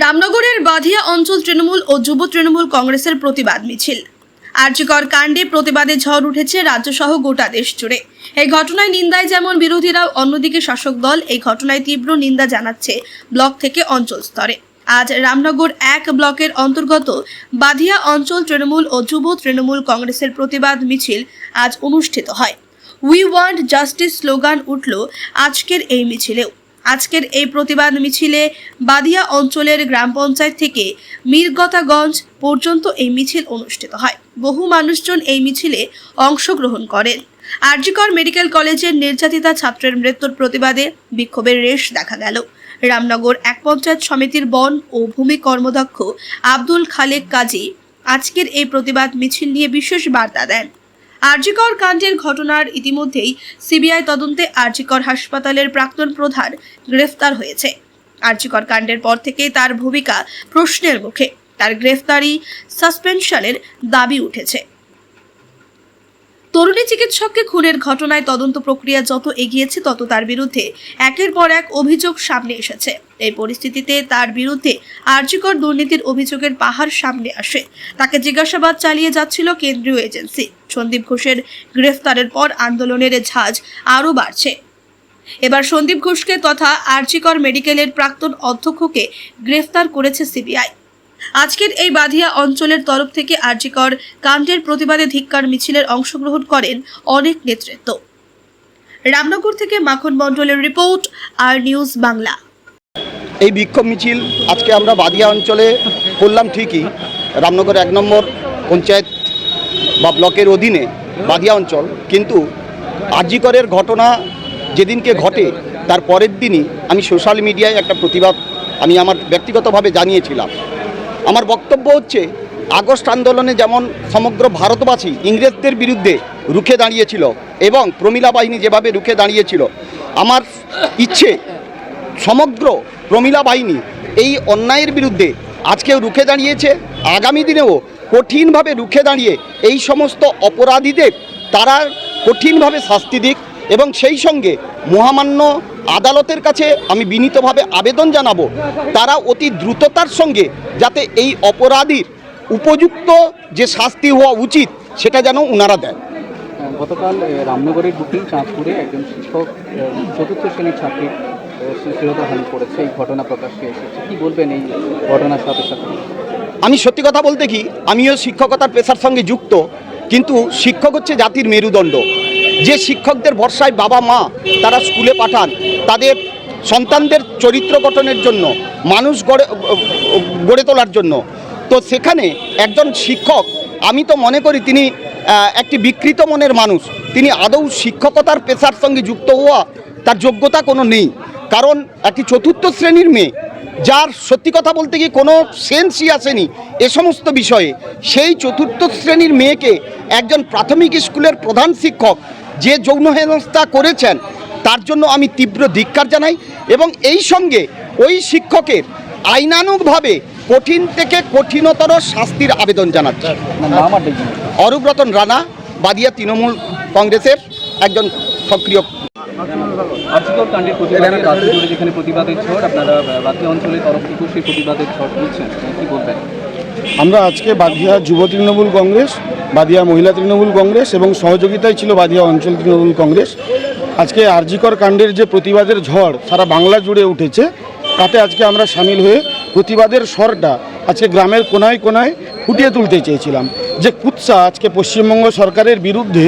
রামনগরের বাধিয়া অঞ্চল তৃণমূল ও যুব তৃণমূল কংগ্রেসের প্রতিবাদ মিছিল। আর্যকর কাণ্ডে প্রতিবাদে ঝড় উঠেছে রাজ্যসহ গোটা দেশ জুড়ে। এই ঘটনায় নিন্দায় যেমন বিরোধীরাও, অন্যদিকে শাসক দল এই ঘটনায় তীব্র নিন্দা জানাচ্ছে ব্লক থেকে অঞ্চল স্তরে। আজ রামনগর এক ব্লকের অন্তর্গত বাধিয়া অঞ্চল তৃণমূল ও যুব তৃণমূল কংগ্রেসের প্রতিবাদ মিছিল আজ অনুষ্ঠিত হয়। উই ওয়ান্ট জাস্টিস স্লোগান উঠল আজকের এই মিছিলেও। আজকের এই প্রতিবাদ মিছিলে বাদিয়া অঞ্চলের গ্রাম পঞ্চায়েত থেকে মির্গতাগঞ্জ পর্যন্ত এই মিছিল অনুষ্ঠিত হয়। বহু মানুষজন এই মিছিলে অংশগ্রহণ করেন। আরজিকর মেডিকেল কলেজের নির্যাতিতা ছাত্রের মৃত্যুর প্রতিবাদে বিক্ষোভের রেশ দেখা গেল। রামনগর এক পঞ্চায়েত সমিতির বন ও ভূমি কর্মদক্ষ আব্দুল খালেক কাজী আজকের এই প্রতিবাদ মিছিল নিয়ে বিশেষ বার্তা দেন। আরজিকর কাণ্ডের ঘটনার ইতিমধ্যেই সিবিআই তদন্তে আরজিকর হাসপাতালের প্রাক্তন প্রধান গ্রেফতার হয়েছে। আরজিকর কাণ্ডের পর থেকে তার ভূমিকা প্রশ্নের মুখে। তার গ্রেফতারি সাসপেনশনের দাবি উঠেছে। তরুণী চিকিৎসককে খুনের ঘটনায় তদন্ত প্রক্রিয়া যত এগিয়েছে, তত তার বিরুদ্ধে একের পর এক অভিযোগ সামনে এসেছে। এই পরিস্থিতিতে তার বিরুদ্ধে আর্যিকর দুর্নীতির অভিযোগের পাহাড় সামনে আসে। তাকে জিজ্ঞাসাবাদ চালিয়ে যাচ্ছিল কেন্দ্রীয় এজেন্সি। সন্দীপ ঘোষের গ্রেফতারের পর আন্দোলনের ঝাঁজ আরও বাড়ছে। এবার সন্দীপ ঘোষকে তথা আর্জিকর মেডিকেলের প্রাক্তন অধ্যক্ষকে গ্রেফতার করেছে সিবিআই। আজকের এই বাধিয়া অঞ্চলের তরফ থেকে আরজিকর কাণ্ডের প্রতিবাদে ধিক্কার মিছিলের অংশগ্রহণ করেন অনেক নেতৃত্ব। রামনগর থেকে মাখন মণ্ডলের রিপোর্ট, আর নিউজ বাংলা। এই বিক্ষোভ মিছিল আজকে আমরা বাদিয়া অঞ্চলে করলাম ঠিকই। রামনগর এক নম্বর পঞ্চায়েত বা ব্লকের অধীনে বাদিয়া অঞ্চল। কিন্তু আরজিকরের ঘটনা যেদিনকে ঘটে, তার পরের দিনই আমি সোশ্যাল মিডিয়ায় একটা প্রতিবাদ আমি আমার ব্যক্তিগতভাবে জানিয়েছিলাম। আমার বক্তব্য হচ্ছে, আগস্ট আন্দোলনে যেমন সমগ্র ভারতবাসী ইংরেজদের বিরুদ্ধে রুখে দাঁড়িয়েছিল এবং প্রমিলা বাহিনী যেভাবে রুখে দাঁড়িয়েছিল, আমার ইচ্ছে সমগ্র প্রমিলা বাহিনী এই অন্যায়ের বিরুদ্ধে আজকেও রুখে দাঁড়িয়েছে, আগামী দিনেও কঠিনভাবে রুখে দাঁড়িয়ে এই সমস্ত অপরাধীদের তারা কঠিনভাবে শাস্তি দিক এবং সেই সঙ্গে মহামান্য আদালতের কাছে আমি বিনীতভাবে আবেদন জানাব তারা অতি দ্রুততার সঙ্গে যাতে এই অপরাধীর উপযুক্ত যে শাস্তি হওয়া উচিত সেটা যেন ওনারা দেন। গতকাল রামনগরের বুকিং চাঁদপুরে একজন শিক্ষক চতুর্থ শ্রেণির ছাত্রী এ, সে- করেছে। এই ঘটনা প্রকাশ্যে এসেছে। কি বলবেন এই ঘটনার সাথে সাথে? আমি সত্যি কথা বলতে কি আমিও শিক্ষকতার পেশার সঙ্গে যুক্ত কিন্তু শিক্ষক হচ্ছে জাতির মেরুদণ্ড। যে শিক্ষকদের ভরসায় বাবা মা তারা স্কুলে পাঠান, তাদের সন্তানদের চরিত্র গঠনের জন্য, মানুষ গড়ে গড়ে তোলার জন্য। তো সেখানে একজন শিক্ষক, আমি তো মনে করি তিনি একটি বিকৃত মনের মানুষ। তিনি আদৌ শিক্ষকতার পেশার সঙ্গে যুক্ত হওয়া তার যোগ্যতা কোনো নেই। কারণ একটি চতুর্থ শ্রেণির মেয়ে, যার সত্যি কথা বলতে গিয়ে কোনো সেন্সই আসেনি এ সমস্ত বিষয়ে, সেই চতুর্থ শ্রেণির মেয়েকে একজন প্রাথমিক স্কুলের প্রধান শিক্ষক যে যৌন হেনস্থা করেছেন তার জন্য আমি তীব্র ধিক্কার জানাই এবং এই সঙ্গে ওই শিক্ষকের আইনানুগভাবে কঠিন থেকে কঠিনতর শাস্তির আবেদন জানাচ্ছি। অরূপ রতন রানা বাদিয়া তৃণমূল কংগ্রেসের একজন সক্রিয় আর্থিকর কাণ্ডের প্রতিবাদে রাজ্য জুড়ে যেখানে প্রতিবাদের ঝড় আপনারা বাকি অঞ্চলের তরফ থেকেও সেই প্রতিবাদের ঝড় তুলছেন। কি বলবেন? আমরা আজকে বাদিয়া যুব তৃণমূল কংগ্রেস বাদিয়া মহিলা তৃণমূল কংগ্রেস এবং সহযোগিতায় ছিল বাদিয়া অঞ্চল তৃণমূল কংগ্রেস। আজকে আরজিকর কাণ্ডের যে প্রতিবাদের ঝড় সারা বাংলা জুড়ে উঠেছে, তাতে আজকে আমরা সামিল হয়ে প্রতিবাদের স্বরটা আজকে গ্রামের কোনায় কোনায় ফুটিয়ে তুলতে চেয়েছিলাম। যে কুৎসা আজকে পশ্চিমবঙ্গ সরকারের বিরুদ্ধে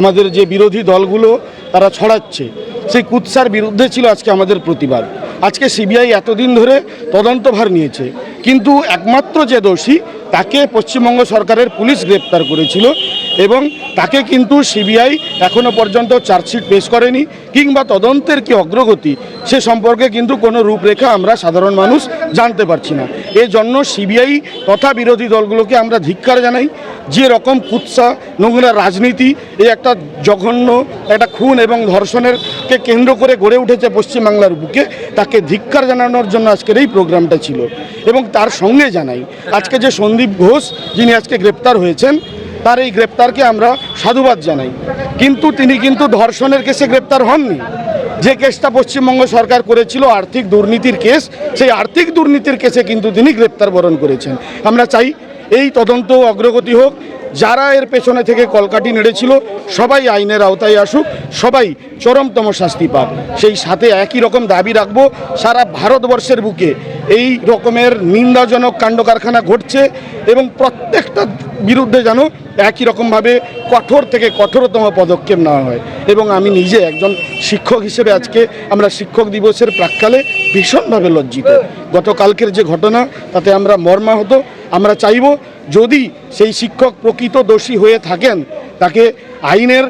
আমাদের যে বিরোধী দলগুলো তারা ছড়াচ্ছে, সেই কুৎসার বিরুদ্ধে ছিল আজকে আমাদের প্রতিবাদ। আজকে সিবিআই এতদিন ধরে তদন্তভার নিয়েছে, কিন্তু একমাত্র যে দোষী তাকে পশ্চিমবঙ্গ সরকারের পুলিশ গ্রেপ্তার করেছিল এবং তাকে কিন্তু সিবিআই এখনও পর্যন্ত চার্জশিট পেশ করেনি কিংবা তদন্তের কি অগ্রগতি সে সম্পর্কে কিন্তু কোনো রূপরেখা আমরা সাধারণ মানুষ জানতে পারছি না। এজন্য সিবিআই তথা বিরোধী দলগুলোকে আমরা ধিক্কার জানাই যে রকম কুৎসা নোংরা রাজনীতি, এই একটা জঘন্য, একটা খুন এবং ধর্ষণের কে কেন্দ্র করে গড়ে উঠেছে পশ্চিমবাংলার বুকে, তাকে ধিক্কার জানানোর জন্য আজকের এই প্রোগ্রামটা ছিল। এবং তার সঙ্গে জানাই, আজকে যে সন্দীপ ঘোষ, যিনি আজকে গ্রেপ্তার হয়েছেন, তার এই গ্রেপ্তারকে আমরা সাধুবাদ জানাই। কিন্তু তিনি কিন্তু ধর্ষণের কেসে গ্রেপ্তার হননি। যে কেসটা পশ্চিমবঙ্গ সরকার করেছিল আর্থিক দুর্নীতির কেস, সেই আর্থিক দুর্নীতির কেসে কিন্তু তিনি গ্রেপ্তার বরণ করেছেন। আমরা চাই এই তদন্ত অগ্রগতি হোক। যারা এর পেছনে থেকে কলকাটি নেড়েছিল, সবাই আইনের আওতায় আসুক, সবাই চরমতম শাস্তি পাক। সেই সাথে একই রকম দাবি রাখব, সারা ভারতবর্ষের বুকে এই রকমের নিন্দাজনক কাণ্ড কারখানা ঘটছে এবং প্রত্যেকটা বিরুদ্ধে যেন একই রকমভাবে কঠোর থেকে কঠোরতম পদক্ষেপ নেওয়া হয়। এবং আমি নিজে একজন শিক্ষক হিসেবে আজকে আমরা শিক্ষক দিবসের প্রাককালে ভীষণভাবে লজ্জিত। গতকালকের যে ঘটনা, তাতে আমরা মর্মাহত। আমরা চাইব যদি সেই শিক্ষক প্রকৃত দোষী হয়ে থাকেন তাকে আইনের